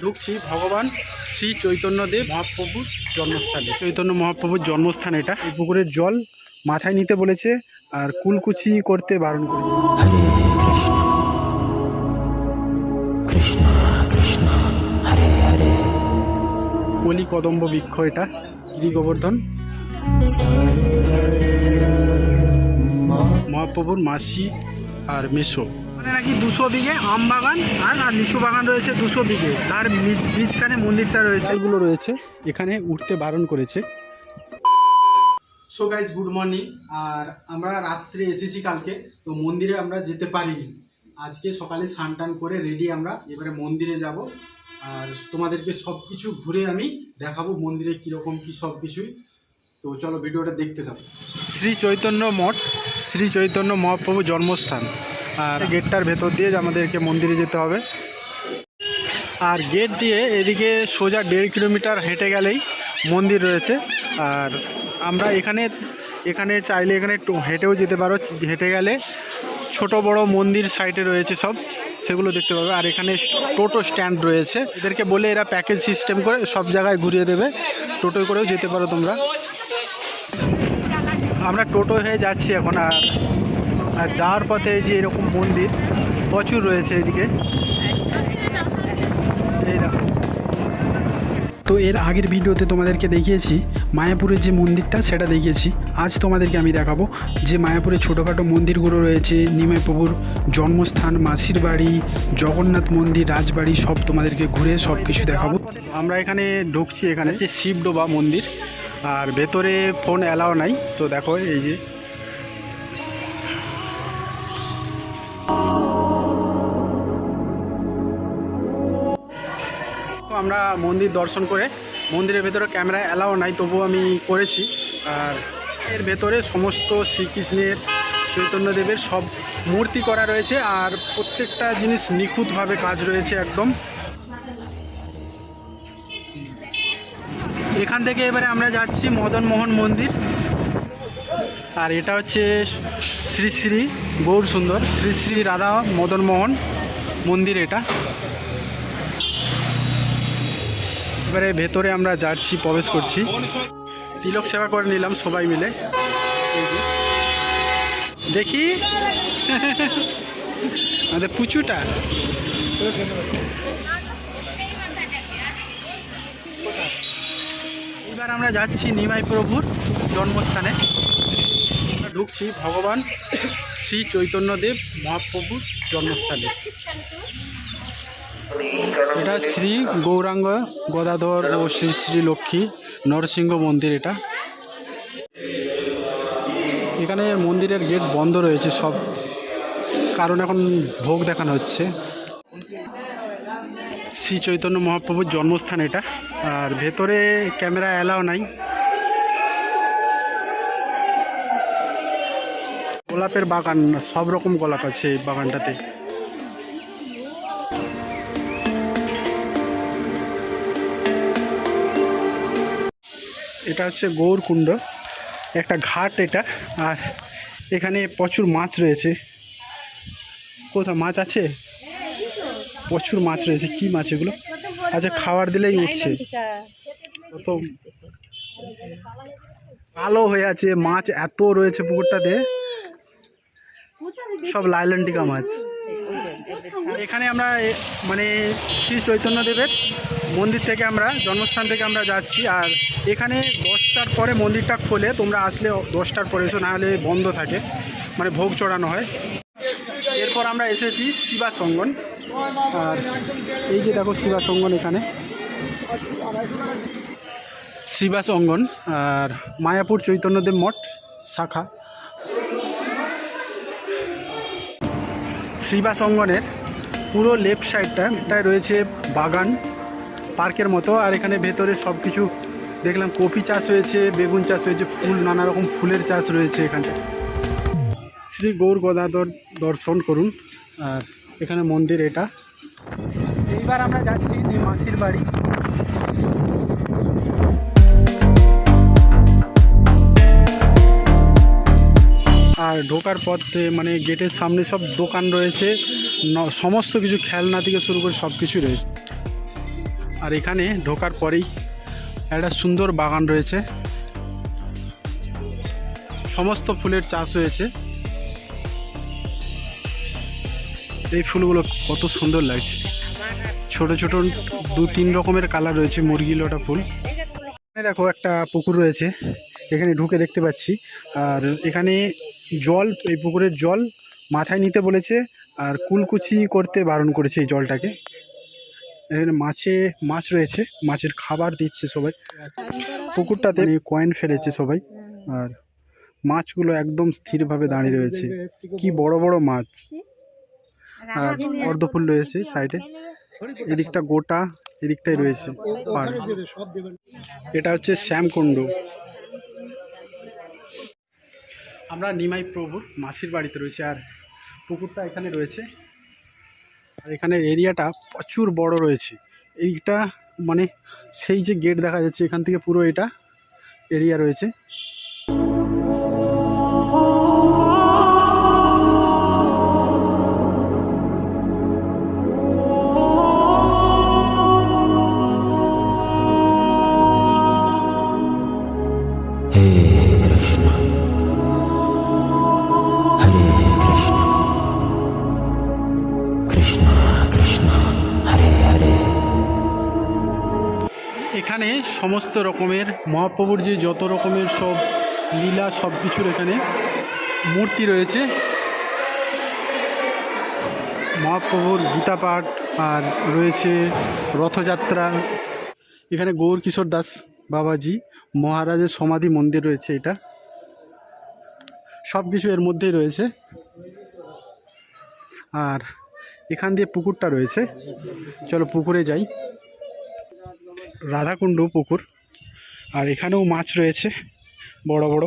ঢুকছি ভগবান শ্রী চৈতন্যদেব মহাপ্রভুর জন্মস্থানে। চৈতন্য মহাপ্রভুর জন্মস্থান এটা। এই পুকুরের জল মাথায় নিতে বলেছে আর কুলকুচি করতে বারণ করেছে। কৃষ্ণ। কৃষ্ণ হরে হরে। কলি কদম্ব বৃক্ষ এটা গিরি গোবর্ধন মহাপ্রভুর মাসি আর মেসো। মানে নাকি দুশো বিঘে আম বাগান আর আর লিচু বাগান রয়েছে দুশো বিঘে। তার বীজখানে মন্দিরটা রয়েছে। এগুলো রয়েছে। এখানে উঠতে বারণ করেছে। সো গাইজ গুড মর্নিং আর আমরা রাত্রে এসেছি কালকে তো মন্দিরে আমরা যেতে পারিনি। আজকে সকালে স্নান টান করে রেডি আমরা। এবারে মন্দিরে যাব। আর তোমাদেরকে সব কিছু ঘুরে আমি দেখাবো মন্দিরে কীরকম কী সব কিছুই তো চলো ভিডিওটা দেখতে থাকো। শ্রী চৈতন্য মঠ শ্রী চৈতন্য মহাপ্রভু জন্মস্থান। আর গেটটার ভেতর দিয়ে আমাদেরকে মন্দিরে যেতে হবে। আর গেট দিয়ে এদিকে সোজা দেড় কিলোমিটার হেঁটে গেলেই মন্দির রয়েছে। আর আমরা এখানে এখানে চাইলে এখানে হেঁটেও যেতে পারো। হেঁটে গেলে ছোট বড় মন্দির সাইডে রয়েছে সব, সেগুলো দেখতে পাবে। আর এখানে টোটো স্ট্যান্ড রয়েছে। এদেরকে বলে এরা প্যাকেজ সিস্টেম করে সব জায়গায় ঘুরিয়ে দেবে। টোটোয় করেও যেতে পারো তোমরা। আমরা টোটো হয়ে যাচ্ছি এখন আর আর যাওয়ার পথে যে এরকম মন্দির, প্রচুর রয়েছে এদিকে। এই তো এর আগের ভিডিওতে তোমাদেরকে দেখিয়েছি, মায়াপুরের যে মন্দিরটা সেটা দেখিয়েছি। আজ তোমাদেরকে আমি দেখাবো যে মায়াপুরে ছোটোখাটো মন্দিরগুলো রয়েছে নিমাই প্রভুর জন্মস্থান, মাসির বাড়ি, জগন্নাথ মন্দির, রাজবাড়ি, সব তোমাদেরকে ঘুরে সব কিছু দেখাবো। আমরা এখানে ঢুকছি এখানে যে শিবডোবা মন্দির। আর ভেতরে ফোন অ্যালাও নাই। তো দেখো এই যে আমরা মন্দির দর্শন করে মন্দিরের ভেতরে ক্যামেরা অ্যালাও নাই, তবুও আমি করেছি। আর এর ভেতরে সমস্ত শ্রীকৃষ্ণের, চৈতন্যদেবের সব মূর্তি করা রয়েছে আর প্রত্যেকটা জিনিস নিখুঁতভাবে কাজ রয়েছে একদম। এখান থেকে এবারে আমরা যাচ্ছি মদন মোহন মন্দির। আর এটা হচ্ছে শ্রী শ্রী গৌর সুন্দর শ্রী শ্রী রাধা মদন মোহন মন্দির এটা। এবারে ভেতরে আমরা যাচ্ছি প্রবেশ করছি। তিলক সেবা করে নিলাম সবাই মিলে। দেখি। আমাদের পুচুটা। এবার আমরা যাচ্ছি নিমাই প্রভুর জন্মস্থানে। ঢুকছি ভগবান শ্রী চৈতন্যদেব মহাপ্রভুর জন্মস্থানে। এটা শ্রী গৌরাঙ্গ গদাধর ও শ্রী শ্রী লক্ষ্মী নরসিংহ মন্দির এটা। এখানে মন্দিরের গেট বন্ধ রয়েছে সব। কারণ এখন ভোগ দেখানো হচ্ছে। শ্রী চৈতন্য মহাপ্রভুর জন্মস্থান এটা। আর ভেতরে ক্যামেরা অ্যালাও নাই। গোলাপের বাগান, সব রকম গোলাপ আছে এই বাগানটাতে। এটা হচ্ছে গৌরকুণ্ড। একটা ঘাট এটা। আর এখানে প্রচুর মাছ রয়েছে। কোথাও মাছ আছে? প্রচুর মাছ রয়েছে। কি মাছ এগুলো? আচ্ছা খাবার দিলেই উঠছে। কত কালো হয়ে আছে। মাছ এত রয়েছে পুকুরটাতে। সব লাইল্যান্ডিকা মাছ। এখানে আমরা মানে শ্রী চৈতন্যদেবের মন্দির থেকে আমরা, জন্মস্থান থেকে আমরা যাচ্ছি। আর এখানে দশটার পরে মন্দিরটা খোলে, তোমরা আসলে দশটার পরে এসো, নাহলে বন্ধ থাকে। মানে ভোগ চড়ানো হয়। এরপর আমরা এসেছি শিবা সঙ্গন। আর এই যে দেখো শিবা সঙ্গন এখানে। শ্রীবাস অঙ্গন আর মায়াপুর চৈতন্যদেব মঠ শাখা। শ্রীবাস অঙ্গনের পুরো লেফট সাইডটা এটায় রয়েছে বাগান, পার্কের মতো। আর এখানে ভেতরে সব কিছু দেখলাম, কপি চাষ হয়েছে, বেগুন চাষ হয়েছে, ফুল, নানা রকম ফুলের চাষ রয়েছে এখানে। শ্রী গৌর গদাধর দর্শন করুন। আর এখানে মন্দির এটা। এইবার আমরা যাচ্ছি মাসির বাড়ি। আর ঢোকার পথে মানে গেটের সামনে সব দোকান রয়েছে সমস্ত কিছু খেলনা থেকে শুরু করে সব কিছু রয়েছে। আর এখানে ঢোকার পরেই একটা সুন্দর বাগান রয়েছে। সমস্ত ফুলের চাষ রয়েছে এই ফুলগুলো কত সুন্দর লাগছে। ছোট ছোট দু তিন রকমের কালার রয়েছে মুরগি লোটা ফুল দেখো একটা পুকুর রয়েছে, এখানে ঢুকে দেখতে পাচ্ছি। আর এখানে জল, এই পুকুরের জল মাথায় নিতে বলেছে আর কুলকুচি করতে বারণ করেছে এই জলটাকে। এখানে মাছে, মাছ রয়েছে, মাছের খাবার দিচ্ছে সবাই। পুকুরটাতে কয়েন ফেলেছে সবাই। আর মাছগুলো একদম স্থিরভাবে দাঁড়িয়ে রয়েছে। কি বড় বড় মাছ। আর পদ্মফুল রয়েছে সাইডে। এদিকটা গোটা, এদিকটাই রয়েছে। এটা হচ্ছে শ্যামকুণ্ড। আমরা নিমাই প্রভুর মাসির বাড়িতে রয়েছে আর পুকুরটা এখানে রয়েছে। আর এখানে এরিয়াটা প্রচুর বড় রয়েছে। এইটা মানে সেই যে গেট দেখা যাচ্ছে, এখান থেকে পুরো এটা এরিয়া রয়েছে। এখানে সমস্ত রকমের মহাপ্রভুর যে যত রকমের সব লীলা, সব কিছুর এখানে মূর্তি রয়েছে। মহাপ্রভুর গীতা পাঠ, আর রয়েছে রথযাত্রা। এখানে গৌর কিশোর দাস বাবাজি, মহারাজের সমাধি মন্দির রয়েছে এটা। সব কিছু এর মধ্যেই রয়েছে। আর এখান দিয়ে পুকুরটা রয়েছে। চলো পুকুরে যাই। রাধাকুণ্ড পুকুর। আর এখানেও মাছ রয়েছে বড় বড়।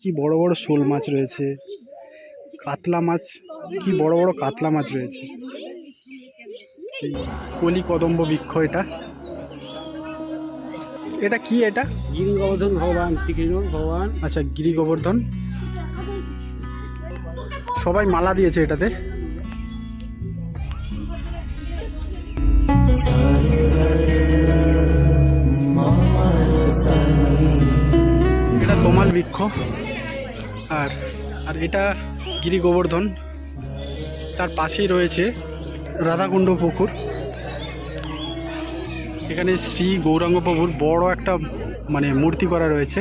কি বড় বড় শোল মাছ রয়েছে কাতলা মাছ কি বড় বড় কাতলা মাছ রয়েছে। কলি কদম্ব বৃক্ষ এটা। এটা কি এটা? গিরি গোবর্ধন ভগবান শ্রীকৃষ্ণ ভগবান। আচ্ছা গিরি গোবর্ধন সবাই মালা দিয়েছে এটাতে। বৃক্ষ। আর আর এটা গিরি গোবর্ধন। তার পাশেই রয়েছে রাধাকুণ্ড পুকুর। এখানে শ্রী গৌরাঙ্গ প্রভুর বড় একটা মানে মূর্তি করা রয়েছে।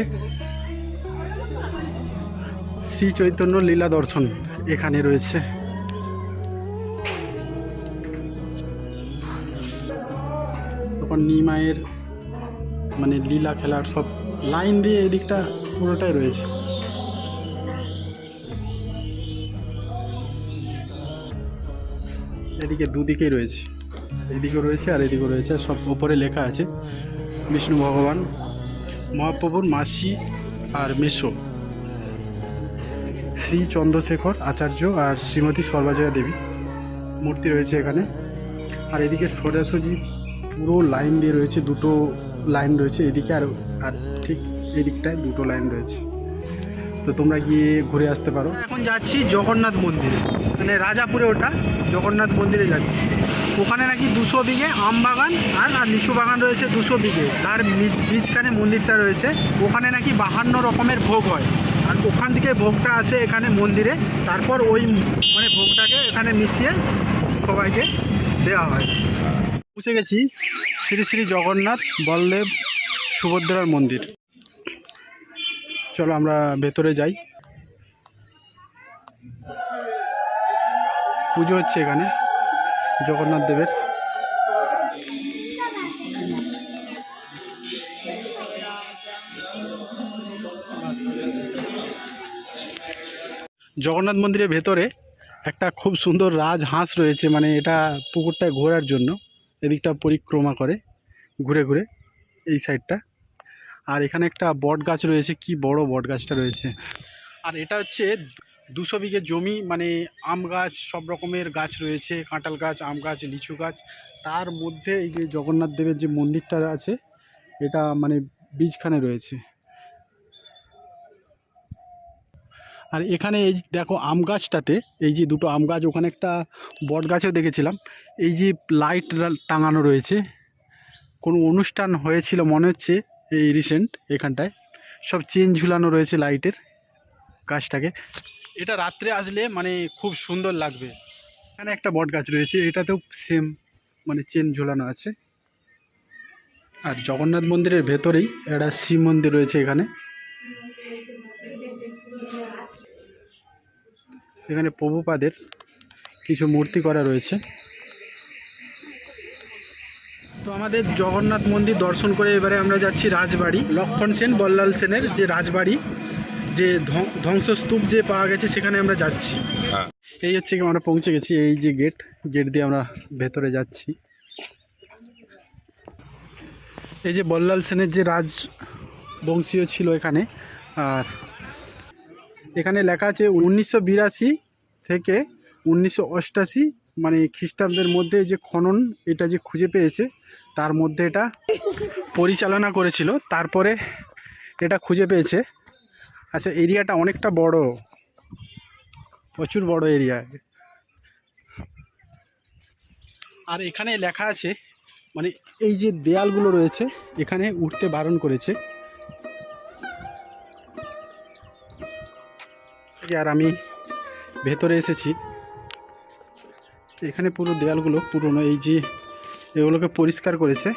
শ্রী চৈতন্য লীলা দর্শন এখানে রয়েছে। তখন নিমায়ের মানে লীলা খেলার সব লাইন দিয়ে এদিকটা পুরোটাই রয়েছে। এদিকে দুদিকেই রয়েছে। এদিকেও রয়েছে আর এদিকেও রয়েছে। আর সব ওপরে লেখা আছে, বিষ্ণু ভগবান, মহাপ্রভুর মাসি আর মেসো। শ্রী চন্দ্রশেখর আচার্য আর শ্রীমতী সর্বাজয়া দেবী মূর্তি রয়েছে এখানে। আর এদিকে সোজাসুজি পুরো লাইন দিয়ে রয়েছে, দুটো লাইন রয়েছে এদিকে আর আর ঠিক এদিকটায় দুটো লাইন রয়েছে। তো তোমরা গিয়ে ঘুরে আসতে পারো। এখন যাচ্ছি জগন্নাথ মন্দিরে। মানে রাজাপুরে ওটা, জগন্নাথ মন্দিরে যাচ্ছি। ওখানে নাকি দুশো বিঘে আম বাগান আর আর লিচু বাগান রয়েছে দুশো বিঘে। তার বীজখানে মন্দিরটা রয়েছে। ওখানে নাকি বাহান্ন রকমের ভোগ হয়। আর ওখান থেকে ভোগটা আসে এখানে মন্দিরে। তারপর ওই মানে ভোগটাকে এখানে মিশিয়ে সবাইকে দেওয়া হয়। পৌঁছে গেছি শ্রী শ্রী জগন্নাথ বলদেব সুভদ্রার মন্দির। চলো আমরা ভেতরে যাই। পুজো হচ্ছে এখানে, জগন্নাথ দেবের। জগন্নাথ মন্দিরের ভেতরে একটা খুব সুন্দর রাজহাঁস রয়েছে মানে এটা পুকুরটায় ঘোরার জন্য। এদিকটা পরিক্রমা করে, ঘুরে ঘুরে, এই সাইডটা আর এখানে একটা বট গাছ রয়েছে, কি বড় বট গাছটা রয়েছে। আর এটা হচ্ছে দুশো বিঘে জমি মানে আম গাছ, সব রকমের গাছ রয়েছে, কাঁঠাল গাছ, আম গাছ, লিচু গাছ। তার মধ্যে এই যে জগন্নাথ দেবের যে মন্দিরটা আছে, এটা মানে বীজখানে রয়েছে। আর এখানে এই দেখো আম গাছটাতে, এই যে দুটো আম গাছ, ওখানে একটা বট গাছেও দেখেছিলাম। এই যে লাইট টাঙানো রয়েছে। কোনো অনুষ্ঠান হয়েছিল, মনে হচ্ছে এই রিসেন্ট এখানটায়। সব চেন ঝুলানো রয়েছে লাইটের গাছটাকে এটা রাত্রে আসলে মানে খুব সুন্দর লাগবে। এখানে একটা বট গাছ রয়েছে, এটাতেও সেম মানে চেন ঝুলানো আছে। আর জগন্নাথ মন্দিরের ভেতরেই একটা শিব মন্দির রয়েছে এখানে। এখানে প্রভুপাদের কিছু মূর্তি করা রয়েছে। তো আমাদের জগন্নাথ মন্দির দর্শন করে এবারে আমরা যাচ্ছি রাজবাড়ি। লক্ষণ সেন বল্লাল সেনের যে রাজবাড়ি যে ধ্বং- ধ্বংসস্তূপ যে পাওয়া গেছে সেখানে আমরা যাচ্ছি। এই হচ্ছে কি আমরা পৌঁছে গেছি এই যে গেট গেট দিয়ে আমরা ভেতরে যাচ্ছি। এই যে বল্লাল সেনের যে রাজ বংশীয় ছিল এখানে আর এখানে লেখা আছে উনিশশো বিরাশি থেকে উনিশশো অষ্টাশি মানে খ্রিস্টাব্দের মধ্যে যে খনন এটা যে খুঁজে পেয়েছে তার মধ্যে এটা পরিচালনা করেছিল, তারপরে এটা খুঁজে পেয়েছে। আচ্ছা এরিয়াটা অনেকটা বড়। প্রচুর বড় এরিয়া। আর এখানে লেখা আছে মানে এই যে দেয়ালগুলো রয়েছে, এখানে উঠতে বারণ করেছে। আর আমি ভেতরে এসেছি। এখানে পুরো দেয়ালগুলো পুরনো, এই যে এগুলোকে পরিষ্কার করেছে।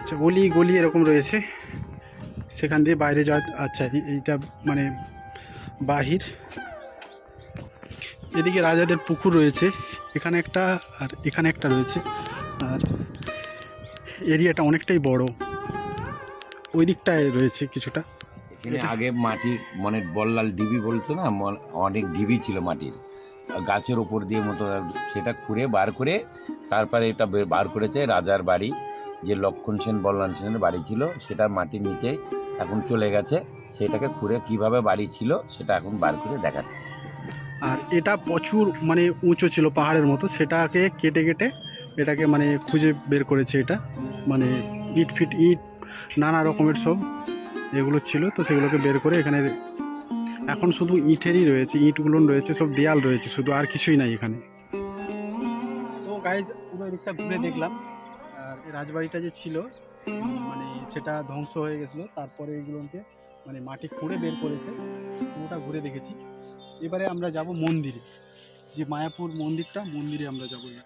আচ্ছা গলি গলি এরকম রয়েছে। সেখান দিয়ে বাইরে যাওয়া আচ্ছা এই- এইটা মানে বাহির। এদিকে রাজাদের পুকুর রয়েছে। এখানে একটা আর এখানে একটা রয়েছে। আর এরিয়াটা অনেকটাই বড়। ওই দিকটায় রয়েছে কিছুটা। আগে মাটির মানে বল্লাল ডিবি বলতো না অনেক ডিবি ছিল মাটির। গাছের ওপর দিয়ে মতো সেটা খুঁড়ে বার করে তারপরে এটা বার করেছে রাজার বাড়ি যে লক্ষণ সেন বল্লাল সেনের বাড়ি ছিল সেটা মাটির নিচে এখন চলে গেছে সেটাকে খুঁড়ে কীভাবে বাড়ি ছিল সেটা এখন বার করে দেখাচ্ছে। আর এটা প্রচুর মানে উঁচু ছিল পাহাড়ের মতো সেটাকে কেটে কেটে এটাকে মানে খুঁজে বের করেছে এটা মানে ইট ফিট ইট নানা রকমের সব। এগুলো ছিল, তো সেগুলোকে বের করে এখানে এখন শুধু ইটেরই রয়েছে ইটগুলো রয়েছে, সব দেয়াল রয়েছে, শুধু আর কিছুই নাই এখানে। তো গাইজ পুরো এদিকটা ঘুরে দেখলাম। আর রাজবাড়িটা যে ছিল মানে সেটা ধ্বংস হয়ে গেছিল। তারপরে এগুলোকে মানে মাটি খুঁড়ে বের করেছে। পুরোটা ঘুরে দেখেছি। এবারে আমরা যাব মন্দিরে। যে মায়াপুর মন্দিরটা, মন্দিরে আমরা যাব।